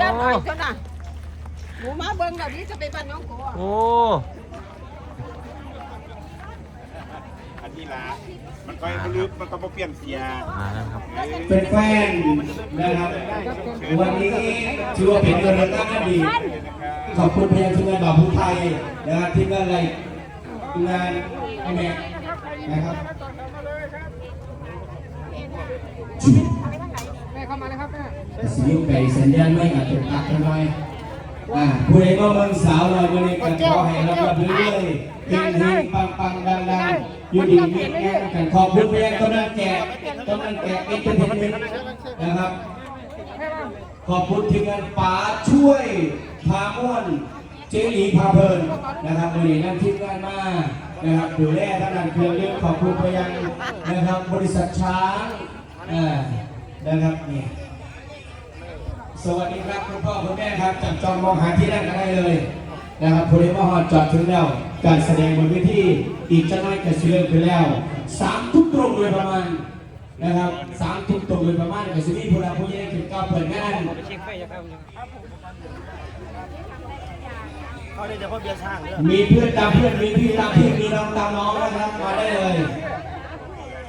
ยอะหน่อยเท่าน่ะหมูมาเบิ่งแบบนี้จะไปบ้านน้องโกะโอ้ อันนี้ละมันก็ไม่ลึกมันก็บ่เปลี่ยนเสียมาแล้วครับ เป็นแฟนนะครับ วันนี้ถือว่าเป็นเรื่องตั้งอดีตขอบคุณพยานทีมงานบ่าวผู้ไทยนะครับทีมงานอะไรทีมงานไอแม็กนะครับ สิวไก่สัญญาณไม่อาจจะตัดกันหน่อยอ่าผู้ใดก็มืองสาวเลยวันนี้กันขอให้รับรับเรื่อยๆเฮงเฮงปังปังดังดังอยู่ดีมีแง่กันขอบคุณพยานกำนันแก่กำนันแก่เอ็นเตอร์เทนเมนต์นะครับ ขอบคุณทีมงานป๋าช่วยพาม่วนเจลีพาเพลินนะครับวันนี้นั่งทีมงานมานะครับดูแลท่านนันเครื่องเรื่องขอบคุณไปยังนะครับบริษัทช้างอ่านะครับเนี่ย สวัสดีครับคุณพ่อคุณแม่ครับจับจองมองหาที่นั่งกันได้เลยนะครับพลมาฮอดจอดถึงแล้ว การแสดงบนเวทีอีกจะน้อยจะเชื่อมไปแล้วสามทุกตรงโดยประมาณนะครับสามทุกตรงโดยประมาณกับซีรีส์พลาผู้ใหญ่ถึงเก้าเปิดงานเขาได้เฉพาะเบียร์ช่างเนี่ยมีเพื่อนตามเพื่อนมีพี่ตามพี่มีน้องตามน้องนะครับมาได้เลย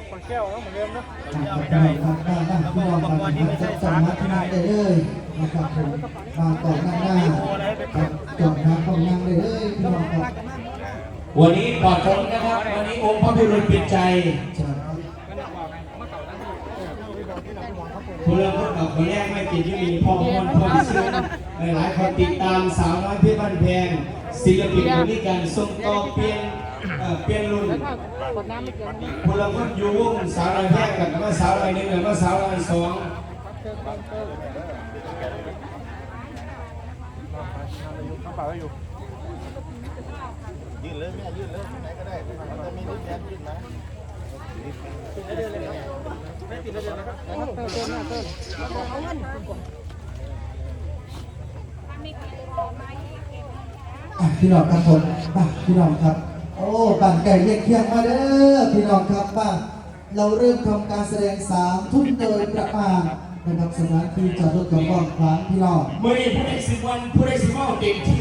คนแก้วแล้วเหมือนเดิมนะครับได้ครับได้ได้พี่น้องครับนะครับสามารถที่นั่งได้เลย นะครับผมมาต่อหน้าหน้าครับจอดน้ำต้องนั่งได้เลยพี่น้องครับวันนี้ปลอดโปร่งนะครับ วันนี้องค์พระพิรุณปิดใจใช่คุณเริ่มพูดกับคนแรกไม่กินที่มีพ่อมอนพ่อพิซึ่งหลายๆคนติดตามสาวน้อยเพี่บ้านแพงศิลปินคนนี้การส่งต่อเปลี่ยนเอ่อเปลี่ยนรุ่นกดน้ำไม่เกินคุณเริ่มพูดอยู่วงสาวน้อยแพงกับว่าสาวน้อยหนึ่งกับว่าสาวน้อยสอง ยืนเลยแม่ยืนเลยไหนก็ได้มันจะมีนิดแดงยืนนะอะพี่น้องครับผมมาพี่น้องครับ โอ้บ้านไก่เรียกเคียงมาเด้อพี่น้องครับบ้านเราเริ่มทำการแสดงสามทุ่มโดยประมาณนะครับสถานที่จอดรถของบ้านครั้งพี่น้องเมื่อนี้ผู้ได้สิบวันผู้ได้สิบวันเต็มที่เลยเมื่อนี้จั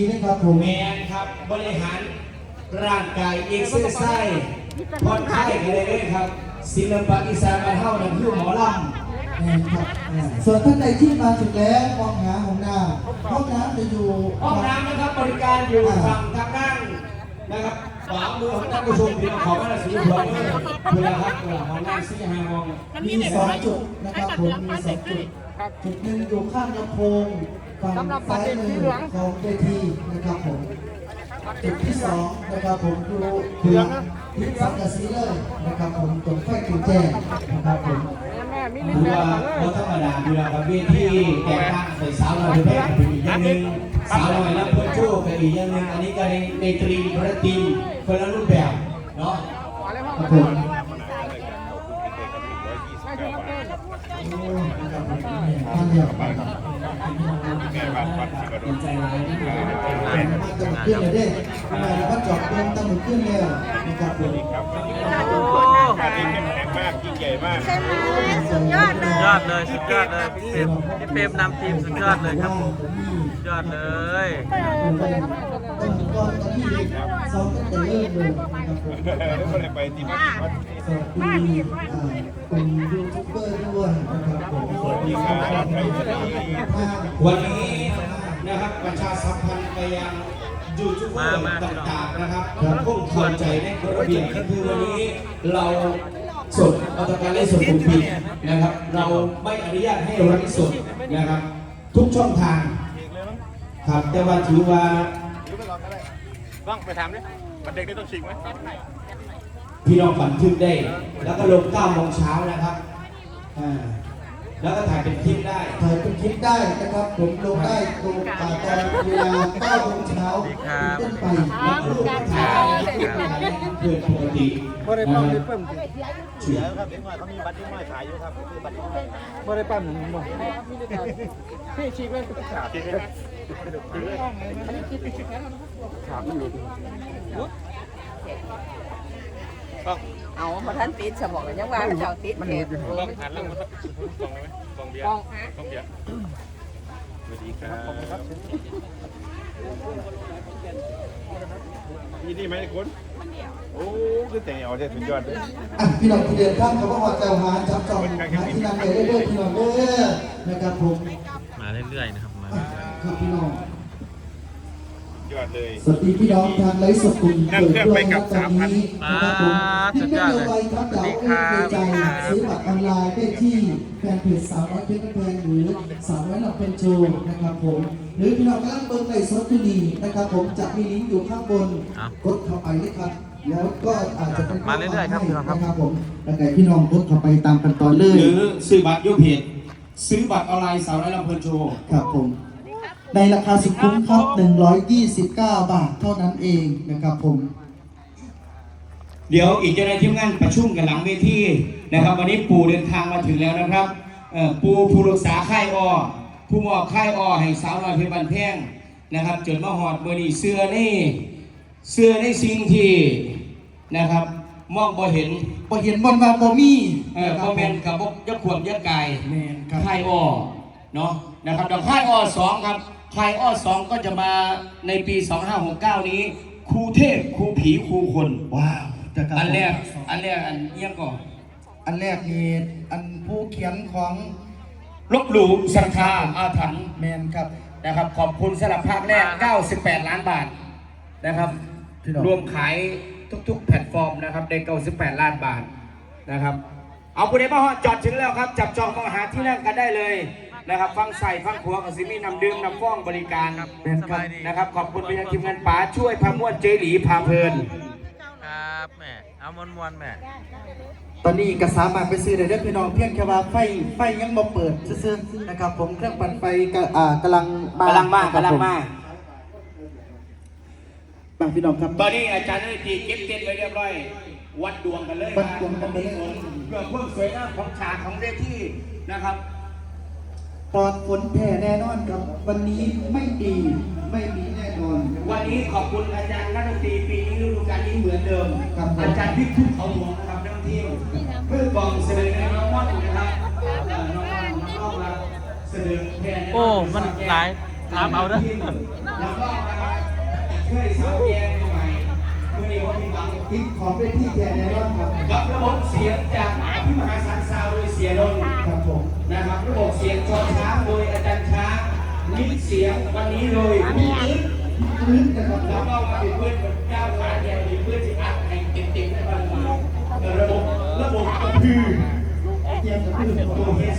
ดเป็นเต็มที่นะครับผมแมนครับบริหารร่างกายเอ็กซ์ไซส์ผ่อนคลายกันเลยเลยครับ ศิลปะอีสานมานเท่านั้นคือหมอลแน่ครับอ่าส่วนท่านใดที่มาถึงแล้วมองหาห้องน้ำห้องน้ำจะอยู่ำห้องน้ำนะครับบริการอยู่ฝั่งทางด้านนะครับขวามือของท่านผู้ชมที่เราขอพระราชนิพนธ์เวลาครับเวลาห้องน้ำสี่ห้าห้องมีสองจุดนะครับผมมีสองจุดจุดหนึ่งอยู่ข้างลำโพงฝั่ งซ้ายมือของเวทีนะครับผมจุดที่สองนะครับผมดูเดืองทิศสังกะสีเลยนะครับผมตรงไฟกุญแจนะครับผมแม่มีลิ้นถือแม่ว่ามาเลยเราธรรมดาเวลากับเวทีแตกต่างใส่สาวน้อยแพร่เป็นอีกอย่างหนึ่งสาวน้อยรับเพื่อนโชว์เป็นอีกอย่างหนึ่งอันนี้ก็ในในตรีคนละทีมคนละรูปแบบเนาะขอเลยพ่อครับมาผเลยมแม่คือรับเต้นโอ้นะครับผมท่านเดียวกัน แม่บ้านวัดสิกระโดดีดใจร้ายที่ได้มาตำขึ้นเลยเด้ทำไมเราก็จอดเดินตำขึ้นเลยนะครับผมอันนี้เข้มแข็งมากยิ่งใหญ่มากสุดยอดเลย ยอดเลยสุดยอดเลยพี่เปรมพี่เปรมนำทีมสุดยอดเลยครับผมสุดยอดเลย ตั้งแต่เริ่มเลยนะครับผมก็เลยไปที่วัดวัดสวัสดีอ่าเป็นยูทูบเบอร์ด้วยนะครับผมสวัสดีครับทางวันนี้นะครับประชาสัมพันธ์ไปยังยูทูบเบอร์ต่างๆนะครับผมเข้าใจในกระเบียบก็คือวันนี้เราสดเราต้องการไล่สดผมผิดนะครับ เราไม่อนุญาตให้ไลฟ์สดนะครับ ทุกช่องทางครับแต่ว่าถือว่า บ้างไปถามดิมันเด็กได้ต้องชิงไหมพี่น้องบันทึกได้ แล้วก็ลง9โมงเช้านะครับอ่าแล้วก็ถ่ายเป็นคลิปได้ถ่ายเป็นคลิปได้นะครับ ผมลงได้ตรงตอนเวลา9โมงเช้าเป็นต้นไปแล้วก็รูปถ่ายเพื่อนปกตินะครับเสียครับเด็กน้อยเขามีบัตรเด็กน้อยขายอยู่ครับคือบัตรเด็กน้อยบ่ได้ปั้มหนึ่งบ่พี่ชีกเลย จริงไหมเอาพอท่านติดสมองยังว่าเจ้าติดเทปต้องหันแล้วมันต้องตรงเลยไหมกองเบียร์กองกองเบียร์สวัสดีครับนี่นี่ไหมคุณโอ้คือแต่งเอาได้สุดยอดเลยพี่น้องที่เดินข้ามเขาบอกว่าเจ้าหาจับจองหาที่นั่งเรื่อยๆพี่น้องเด้อนะครับผมมาเรื่อยๆนะครับมาอะครับพี่น้อง ยอดเลยสวัสดีพี่น้องทางไลฟ์สดกลุ่มนั่งเครื่องไปกลับตอนนี้นะครับผมสุพี่ดแม่ยอดเดีเลยยวไวครับเดี๋ยวเอ้ยใจซื้อบัตรออนไลน์ได้ที่แฟนเพจสาวน้อยเพชรแพงหรือสาวน้อยลำเป็นโชว์นะครับผม หรือพี่น้องกำลังเบิ่งในโซเชียลมีนะครับผมจะมีลิงก์อยู่ข้างบนเอากดเข้าไปเลยครับแล้วก็อาจจะเป็นมาเรื่อยๆครับพี่น้องครับนะครับผมแล้วก็พี่น้องกดเข้าไปตามขั้นตอนเลยหรือซื้อบัตรยุเพจซื้อบัตรออนไลน์สาวน้อยลำเพลินโชว์ครับผม ในราคาสุดคุ้มครับ 129 บาทเท่านั้นเองนะครับผม เดี๋ยวอีกจะได้ทีมงานประชุมกันหลังเวทีนะครับ วันนี้ปู่เดินทางมาถึงแล้วนะครับเอ่อปู่ผู้รักษาค่ายอ้อผู้มอบค่ายอ้อให้สาวน้อยเพชรบันแพงนะครับจนมาหอดเบอร์นีเสื้อนี่เสื้อในสิ่งที่นะครับมองบ่เห็นพอเห็นบนว่าโบมีเออบ่แมนกับบ่ยักขวมยักกายแมนครับค่ายอ้อเนาะนะครับดอกค่ายอ้อสองครับ ค่ายอ้อสองก็จะมาในปี 2569 นี้ครูเทพครูผีครูคน ว้าวจะบอันแรกอันแรกอันเอียงก่อนอันแรกนี่อันผู้เขียนของลบหลู่ศรัทธาอาถรรพ์แมนครับ นะครับ ขอบคุณสำหรับภาคแรก 98 ล้านบาทนะครับ พี่น้อง รวมขายทุกๆ แพลตฟอร์มนะครับใน98 ล้านบาทนะครับ เอาคุณเอมาฮอดจอดถึงแล้วครับ จับจองมองหาที่นั่งกันได้เลย นะครับฟังใส่ฟังขัวกับซิมีนำดื่มนำฟ้องบริการแมนสครับบายดีนะครับ ขอบคุณไปยังทีมงานป๋าช่วยพาม่วนเจหลีพาเพลินครับแม่เอามวนมวนๆแม่ตอนนี้ก็สามารถไปซื้อได้เด้อพี่น้องเพียงแค่ว่าไฟไฟยังบ่เปิดซื่อๆนะครับ ผมเครื่องปั่นไฟก็อ่ากำลังกำลังมาครับกำลังผมาไปพี่น้องครับตอนนี้อาจารย์ได้ตีเก็บเต็นท์ไว้เรียบร้อย วัดดวงกันเลยวัดดวงกันไปเลยเพื่อเพิ่มสวยงามของฉากของเวทีนะครับ ปลอดฝนแผ่แน่นอนครับ วันนี้ไม่ดีไม่มีแน่นอน วันนี้ขอบคุณอาจารย์นักดนตรีปีนี้ฤดูกาลนี้เหมือนเดิม ครับผม อาจารย์พิทุกเขาหลวงนะครับนักทีมเพื่อกองเสนอในน้องม่อนนะครับเอ่อน้องม่อนน้องมาเสนอแทนโอ้มันหลายถามเอาเด้อ แล้วก็นะครับช่วยสาวแยงใหม่เพื่อที่ว่ามีความอีกของเป็นที่แผ่แน่นอนครับ กับระบบเสียงจากพี่มหาสารซาวโดยเสียดนครับผม นะครับระบบเสียงจอช้างโดยอาจารย์ช้างมิกเสียงวันนี้เลยพี่อีทพื้นนะครับแล้วก็มาเป็นเพื่อนกับเจ้าขาเดียวมีเพื่อนสิอัดให้เต็มๆได้บ้างระบบระบบก็คือเตรียมกับพื้นตัวเฮส